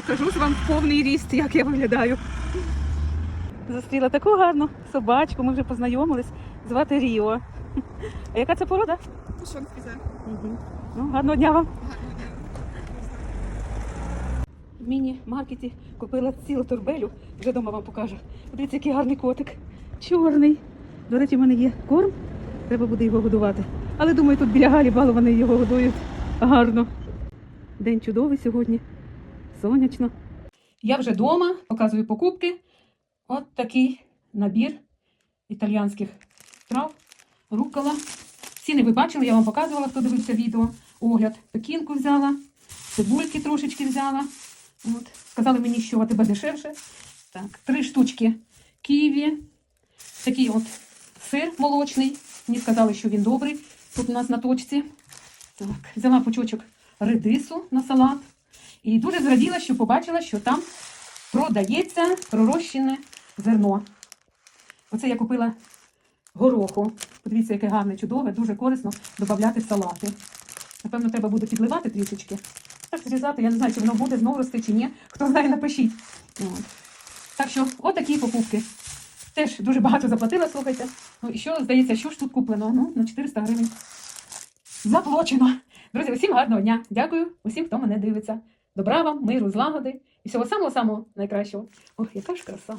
покажу ж вам повний ріст, як я виглядаю. Зустріла таку гарну собачку, ми вже познайомились. Звати Ріо. А яка це порода? За Угу. Ну, гарного дня вам. В міні-маркеті купила цілу торбелю, вже вдома вам покажу. Подивіться, який гарний котик. Чорний. До речі, в мене є корм, треба буде його годувати. Але думаю, тут біля Галі балований його годують гарно. День чудовий сьогодні. Сонячно. Я вже вдома, показую покупки. От такий набір італіянських трав, рукола. Ціни ви бачили, я вам показувала, хто дивився відео. Огляд. Пекінку взяла, цибульки трошечки взяла. От. Сказали мені, що АТБ дешевше. Так, три штучки ківі. Такий от сир молочний. Мені сказали, що він добрий. Тут у нас на точці. Так, взяла пучочок редису на салат. І дуже зраділа, що побачила, що там продається пророщене зерно. Оце я купила гороху. Подивіться, яке гарне, чудове, дуже корисно додати салати. Напевно, треба буде підливати трішечки. Так зрізати, я не знаю, чи воно буде знову рости чи ні. Хто знає, напишіть. Так що, отакі покупки. Теж дуже багато заплатила, слухайте. Ну і що, здається, що ж тут куплено? Ну, на 400 гривень. Заплачено. Друзі, усім гарного дня. Дякую усім, хто мене дивиться. Добра вам, миру, злагоди і всього самого-самого найкращого. Ох, яка ж краса.